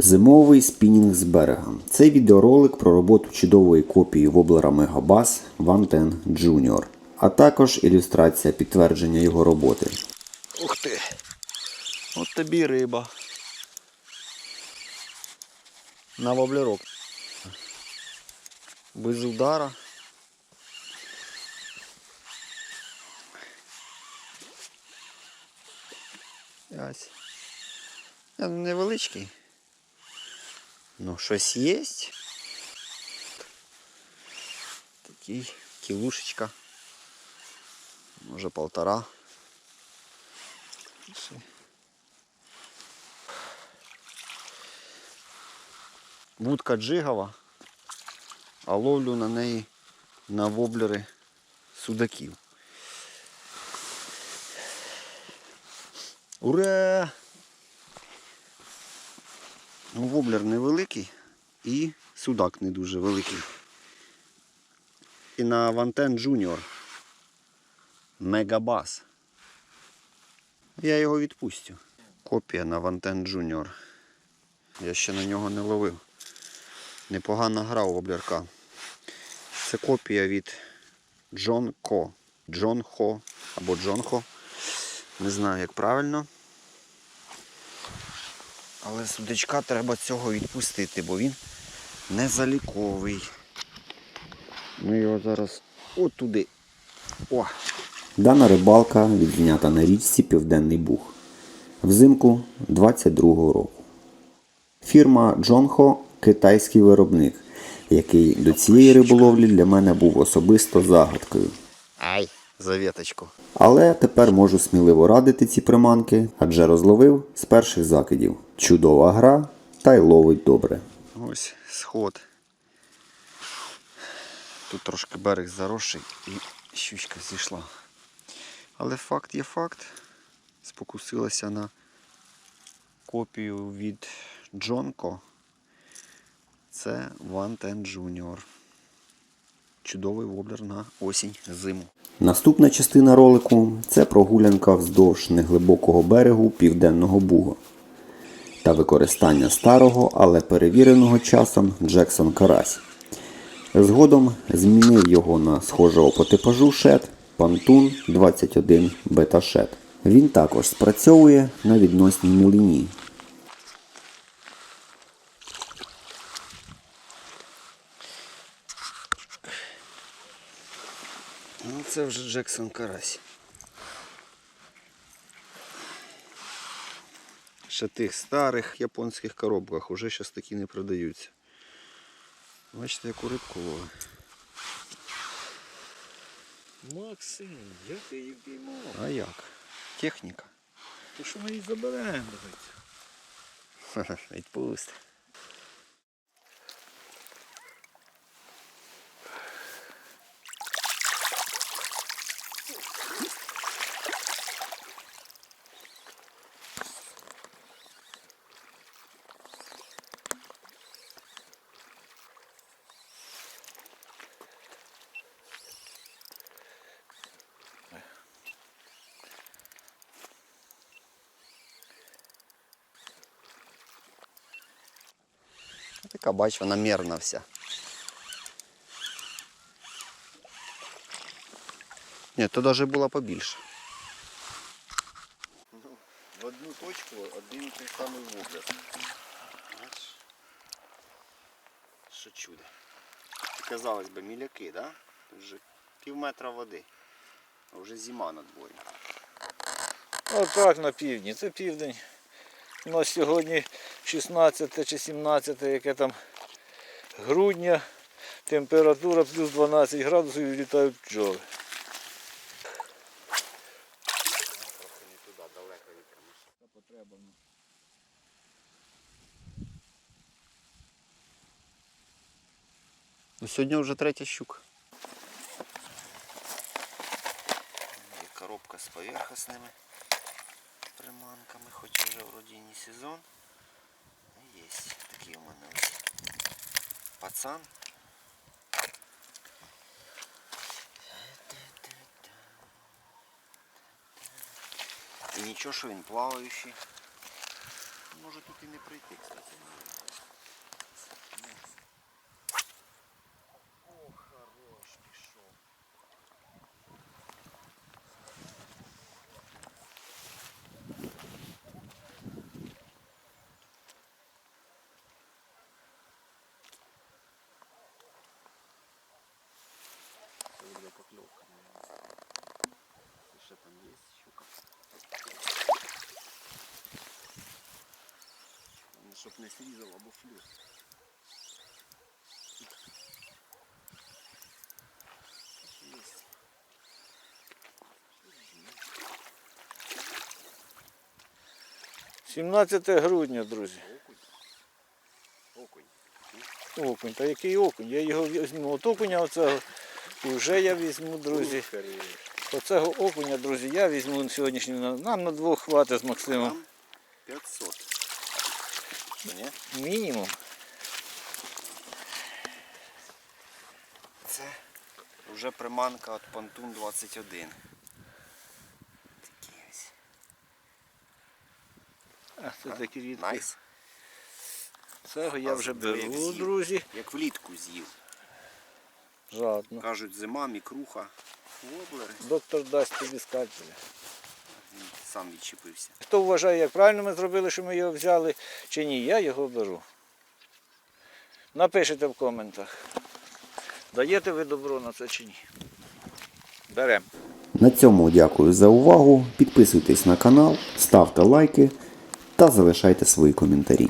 Зимовий спінінг з берега. Цей відеоролик про роботу чудової копії воблера Megabass One Junior, а також ілюстрація підтвердження його роботи. Ух ти. От тобі риба. На воблерок. Без удара. Ось. Невеличкий. Ну, щось є. Такий кілушечка. Може полтора. Вудка джигова, а ловлю на неї на воблери судаків. Ура! Ну, воблер невеликий і судак не дуже великий. І на Вантен Junior Мегабас. Я його відпустю. Копія на Вантен Junior. Я ще на нього не ловив. Непогана гра у воблерка. Це копія від Джон Ко. Джон Хо або Джон Хо. Не знаю як правильно. Але судачка треба цього відпустити, бо він не заліковий. Ми його зараз отуди. О! Дана рибалка відзнята на річці Південний Буг взимку 22-го року. Фірма Джонхо китайський виробник, який до цієї риболовлі для мене був особисто загадкою. Ай, за. Але тепер можу сміливо радити ці приманки, адже розловив з перших закидів. Чудова гра та й ловить добре. Ось сход. Тут трошки берег заросший і щучка зійшла. Але факт є факт. Спокусилася на копію від Джонко. Це Ten Junior. Чудовий воблер на осінь зиму. Наступна частина ролику це прогулянка вздовж неглибокого берегу Південного Буга та використання старого, але перевіреного часом Джексон Карась. Згодом змінив його на схожого по типажу шет Pantun 21 Beta Shed. Він також спрацьовує на відносній мілині. Ну це вже Джексон Карась. Ще тих старих японських коробках уже зараз такі не продаються. Бачите, яку рибку ловить. Максим, як ти її піймав? А як? Техніка. То що ми її заберемо? Відпусти. Така бач, вона мірна вся. Ні, то навіть була побільше. В одну точку один і той самий. Бачиш? Що чудо. Казалось би, міляки, да? Тут вже пів метра води. А вже зима на дворі. Отак на півдні. Це південь. У нас сьогодні 16 чи 17, яке там грудня, температура плюс 12 градусів і літають бджоли. Не туди, далеко від. Ну, сьогодні вже третя щука. Є коробка з поверхосними приманками, хоч вже вроді не сезон. Є такий у мене ось пацан. І нічого, що він плаваючий. Може тут і не прийти, кстати. клювали поклевки, наверное. Еще там есть щука. Главное, чтоб не срезала буфлю. Есть. Сімнадцяте грудня, друзі. Окунь. Окунь. Окунь. Та який окунь? Я його зніму. От окуня оцього. І вже я візьму, друзі. Оцього окуня, друзі, я візьму на сьогоднішній. Нам на двох хватить з Максимом. 500. Мінімум. Це вже приманка від Пантун 21. Такі ось. А, це такі рідкі. Найс. Цього я вже беру, друзі. Як влітку з'їв. Жадно. Кажуть, зима, мікруха. Воблери. Доктор дасть тобі скальпеля. Він сам відчепився. Хто вважає, як правильно ми зробили, що ми його взяли, чи ні, я його беру. Напишіть в коментах. Даєте ви добро на це чи ні? Беремо. На цьому дякую за увагу. Підписуйтесь на канал, ставте лайки та залишайте свої коментарі.